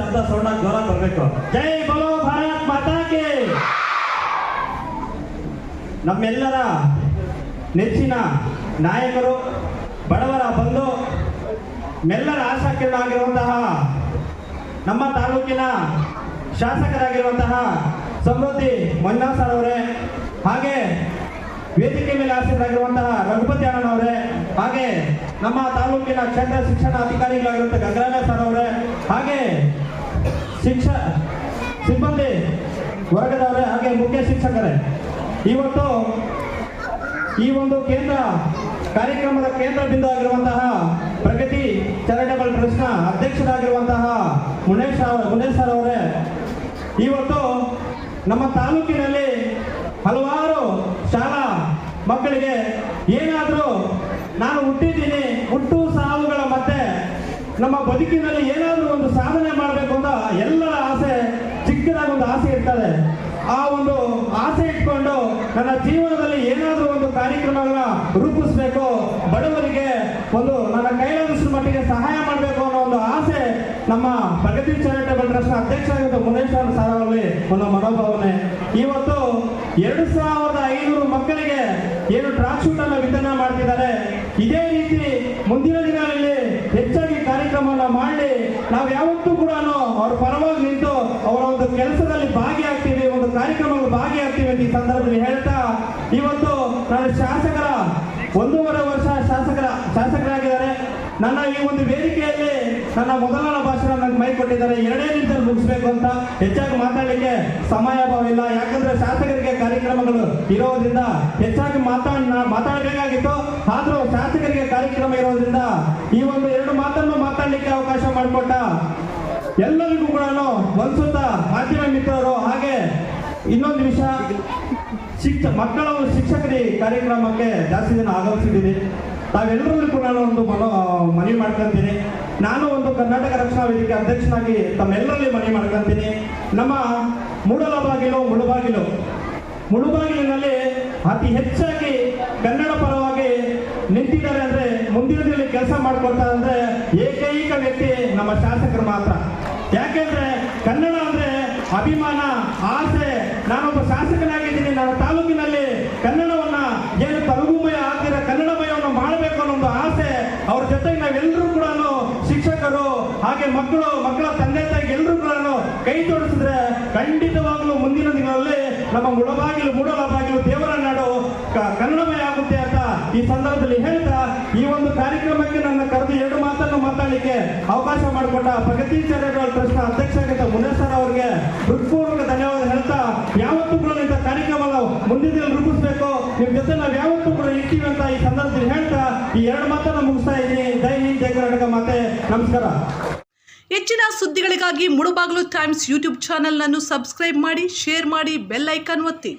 ಶಬ್ದ ಸೌಂಡ ಜ್ವರ ಬರಬೇಕು. ಜೈ ಬಲೋ ಭಾರತ್ ಮಾತಾಗೆ. ನಮ್ಮೆಲ್ಲರ ನೆಚ್ಚಿನ ನಾಯಕರು, ಬಡವರ ಬಂಧು ಮೆಲ್ಲರ ಆಶಾಕಿರಣ ಆಗಿರುವಂತಹ ನಮ್ಮ ತಾಲೂಕಿನ ಶಾಸಕರಾಗಿರುವಂತಹ ಸಮೃದ್ಧಿ ಮಂಜುನಾಥ್ ಸರ್ ಅವರೇ, ಹಾಗೆ ವೇದಿಕೆ ಮೇಲೆ ಆಸೀನರಾಗಿರುವಂತಹ ರಘುಪತಿ ಅಣ್ಣನವರೇ ಹಾಗೆ ನಮ್ಮ ತಾಲೂಕಿನ ಕ್ಷೇತ್ರ ಶಿಕ್ಷಣ ಅಧಿಕಾರಿಗಳಾಗಿರುವಂತಹ ಗಂಗರಾಜ ಸರ್ ಅವರೇ, ಹಾಗೆ ಶಿಕ್ಷ, ಸಿಬ್ಬಂದಿ ವರ್ಗದವರೇ ಹಾಗೆ ಮುಖ್ಯ ಶಿಕ್ಷಕರೇ, ಇವತ್ತು ಈ ಒಂದು ಕೇಂದ್ರ ಕಾರ್ಯಕ್ರಮದ ಕೇಂದ್ರ ಬಿಂದು ಆಗಿರುವಂತಹ ಪ್ರಗತಿ ಚಾರಿಟಬಲ್ ಟ್ರಸ್ಟ್ನ ಅಧ್ಯಕ್ಷರಾಗಿರುವಂತಹ ಮುನೇಶ್ ಮುನೇಶ್ ಸರ್ ಅವರೇ, ಇವತ್ತು ನಮ್ಮ ತಾಲೂಕಿನಲ್ಲಿ ನಮ್ಮ ಬದುಕಿನಲ್ಲಿ ಏನಾದರೂ ಒಂದು ಸಾಧನೆ ಮಾಡಬೇಕು ಅಂತ ಎಲ್ಲರ ಆಸೆ, ಚಿಕ್ಕದಾಗಿ ಒಂದು ಆಸೆ ಇರ್ತದೆ. ಆ ಒಂದು ಆಸೆ ಇಟ್ಕೊಂಡು ನನ್ನ ಜೀವನದಲ್ಲಿ ಏನಾದರೂ ಒಂದು ಕಾರ್ಯಕ್ರಮಗಳನ್ನ ರೂಪಿಸ್ಬೇಕು, ಬಡವರಿಗೆ ಒಂದು ನನ್ನ ಕೈಲಾದಷ್ಟು ಮಟ್ಟಿಗೆ ಸಹಾಯ ಮಾಡಬೇಕು ಅನ್ನೋ ಒಂದು ಆಸೆ ನಮ್ಮ ಪ್ರಗತಿ ಚಾರಿಟಬಲ್ ಟ್ರಸ್ಟ್ ಅಧ್ಯಕ್ಷರಾಗಿದ್ದ ಮುನೇಶ್ ಅವರು ಸರ್ ಅವರಲ್ಲಿ ಒಂದು ಮನೋಭಾವನೆ. ಇವತ್ತು ಎರಡು ಸಾವಿರದ ಐನೂರು ಮಕ್ಕಳಿಗೆ ಏನು ಟ್ರಾಕ್ ಶೂಟ್ ಅನ್ನು ವಿತರಣೆ ಮಾಡ್ತಿದ್ದಾರೆ. ಇದೇ ರೀತಿ ಮುಂದಿನ ಮಾಡಿ ನಾವು ಯಾವತ್ತೂ ಕೂಡ ಅವ್ರ ಪರವಾಗಿ ನಿಂತು ಅವರ ಒಂದು ಕೆಲಸದಲ್ಲಿ ಭಾಗಿಯಾಗ್ತೀವಿ, ಒಂದು ಕಾರ್ಯಕ್ರಮದಲ್ಲಿ ಭಾಗಿಯಾಗ್ತೀವಿ ಅಂತ ಈ ಸಂದರ್ಭದಲ್ಲಿ ಹೇಳ್ತಾ ಇವತ್ತು ನಾನು ಶಾಸಕರ, ಒಂದೂವರೆ ವರ್ಷ ಶಾಸಕರ, ಶಾಸಕರಾಗಿದ್ದಾರೆ. ನನ್ನ ಈ ಒಂದು ವೇದಿಕೆಯಲ್ಲಿ ನನ್ನ ಮೊದಲನ ಭಾಷಣ ನನಗೆ ಮೈ ಕೊಟ್ಟಿದ್ದಾರೆ. ಎರಡೇ ನಿಮಿಷದಲ್ಲಿ ಮುಗಿಸ್ಬೇಕು ಅಂತ ಹೆಚ್ಚಾಗಿ ಮಾತಾಡಲಿಕ್ಕೆ ಸಮಯ ಅಭಾವ ಇಲ್ಲ. ಯಾಕಂದ್ರೆ ಶಾಸಕರಿಗೆ ಕಾರ್ಯಕ್ರಮಗಳು ಇರೋದ್ರಿಂದ ಹೆಚ್ಚಾಗಿ ಮಾತಾಡ್ ಮಾತಾಡಬೇಕಾಗಿತ್ತು. ಆದ್ರೂ ಶಾಸಕರಿಗೆ ಕಾರ್ಯಕ್ರಮ ಇರೋದ್ರಿಂದ ಈ ಒಂದು ಎರಡು ಮಾತನ್ನು ಮಾತಾಡಲಿಕ್ಕೆ ಅವಕಾಶ ಮಾಡಿಕೊಟ್ಟ ಎಲ್ಲರಿಗೂ ಕೂಡ ಒಂದ್ಸುತ್ತ ಮಾಧ್ಯಮ ಮಿತ್ರರು ಹಾಗೆ ಇನ್ನೊಂದು ವಿಷಯ, ಶಿಕ್ಷ, ಮಕ್ಕಳ ಒಂದು ಶಿಕ್ಷಕರಿ ಕಾರ್ಯಕ್ರಮಕ್ಕೆ ಜಾಸ್ತಿ ಜನ ಆಗಮಿಸಿದ್ದೀನಿ ತಾವೆಲ್ಲರಲ್ಲೂ ಕೂಡ ಒಂದು ಮನೋ, ಮನವಿ ಮಾಡ್ಕೊಂತೀನಿ. ನಾನು ಒಂದು ಕರ್ನಾಟಕ ರಕ್ಷಣಾ ವೇದಿಕೆ ಅಧ್ಯಕ್ಷನಾಗಿ ತಮ್ಮೆಲ್ಲರಲ್ಲಿ ಮನವಿ ಮಾಡ್ಕೊಂತೀನಿ. ನಮ್ಮ ಮೂಡಲ ಬಾಗಿಲು ಮುಳುಬಾಗಿಲು. ಮುಳುಬಾಗಿಲಿನಲ್ಲಿ ಅತಿ ಹೆಚ್ಚಾಗಿ ಕನ್ನಡ ಪರವಾಗಿ ನಿಂತಿದ್ದಾರೆ ಅಂದ್ರೆ ಮುಂದಿನ ದಿನ ಕೆಲಸ ಮಾಡ್ಕೊಳ್ತಾರೆ ಅಂದ್ರೆ ಏಕೈಕ ವ್ಯಕ್ತಿ ನಮ್ಮ ಶಾಸಕರು ಮಾತ್ರ. ಯಾಕೆಂದ್ರೆ ಕನ್ನಡ ಅಂದ್ರೆ ಅಭಿಮಾನ, ಆಸೆ. ನಾನೊಬ್ಬ ಶಾಸಕನಾಗಿದ್ದೀನಿ. ನನ್ನ ತಾಲೂಕಿನಲ್ಲಿ ಕನ್ನಡವನ್ನ ಏನು ತಲುಗುಮಯ ಆಗ್ತಿರ ಕನ್ನಡಮಯವನ್ನು ಮಾಡಬೇಕು ಅನ್ನೋ ಒಂದು ಆಸೆ ಅವ್ರ ಜೊತೆಗೆ ನಾವೆಲ್ಲರೂ ಕೂಡ ಶಿಕ್ಷಕರು, ಹಾಗೆ ಮಕ್ಕಳು, ಮಕ್ಕಳ ತಂದೆ ತಾಯಿ ಎಲ್ಲರೂ ಕೂಡ ಕೈ ಜೋಡಿಸಿದ್ರೆ ಖಂಡಿತವಾಗ್ಲೂ ಮುಂದಿನ ದಿನಗಳಲ್ಲಿ ನಮ್ಮ ಮುಳಬಾಗಿಲು ಮೂಡಲ ಬಾಗಿಲು ದೇವರ ನಾಡು ಕ- ಕನ್ನಡಮಯ ಆಗುತ್ತೆ ಅಂತ ಈ ಸಂದರ್ಭದಲ್ಲಿ ಹೇಳ್ತಾ ಈ ಒಂದು ಕಾರ್ಯಕ್ರಮಕ್ಕೆ ನನ್ನ ಕರೆದು ಎರಡು ಮಾತನ್ನು ಮಾತಾಡಲಿಕ್ಕೆ ಅವಕಾಶ ಮಾಡಿಕೊಟ್ಟ ಪ್ರಗತಿ ಚಾರಿಟಬಲ್ ಟ್ರಸ್ಟ್ನ ಅಧ್ಯಕ್ಷರಾಗಿದ್ದ ಮುನೇಶ್ ಸರ್ ಅವರಿಗೆ ಹೃತ್ಪೂರ್ವಕ ಧನ್ಯವಾದ ಹೇಳ್ತಾ, ಯಾವತ್ತೂ ಕೂಡ ಇಂಥ ಕಾರ್ಯಕ್ರಮ ನಾವು ಮುಂದಿನ ದಿನ ರೂಪಿಸಬೇಕು. ನಿಮ್ ಜೊತೆ ನಾವು ಯಾವತ್ತೂ ಕೂಡ ಇರ್ತೀವಿ ಅಂತ ಈ ಸಂದರ್ಭದಲ್ಲಿ ಹೇಳ್ತಾ, ಈ ಎರಡು ಮಾತನ್ನು ಮುಗಿಸ್ತಾ ಇದ್ದೀನಿ. ಜೈ ಹಿಂದ್ ಕರ್ನಾಟಕ ಮಾತೆ. ನಮಸ್ಕಾರ. ಹೆಚ್ಚಿನ ಸುದ್ದಿಗಳಿಗಾಗಿ ಮುಳುಬಾಗಿಲು ಟೈಮ್ಸ್ ಯೂಟ್ಯೂಬ್ ಚಾನೆಲ್ನನ್ನು ಸಬ್ಸ್ಕ್ರೈಬ್ ಮಾಡಿ, ಶೇರ್ ಮಾಡಿ, ಬೆಲ್ ಐಕಾನ್ ಒತ್ತಿ.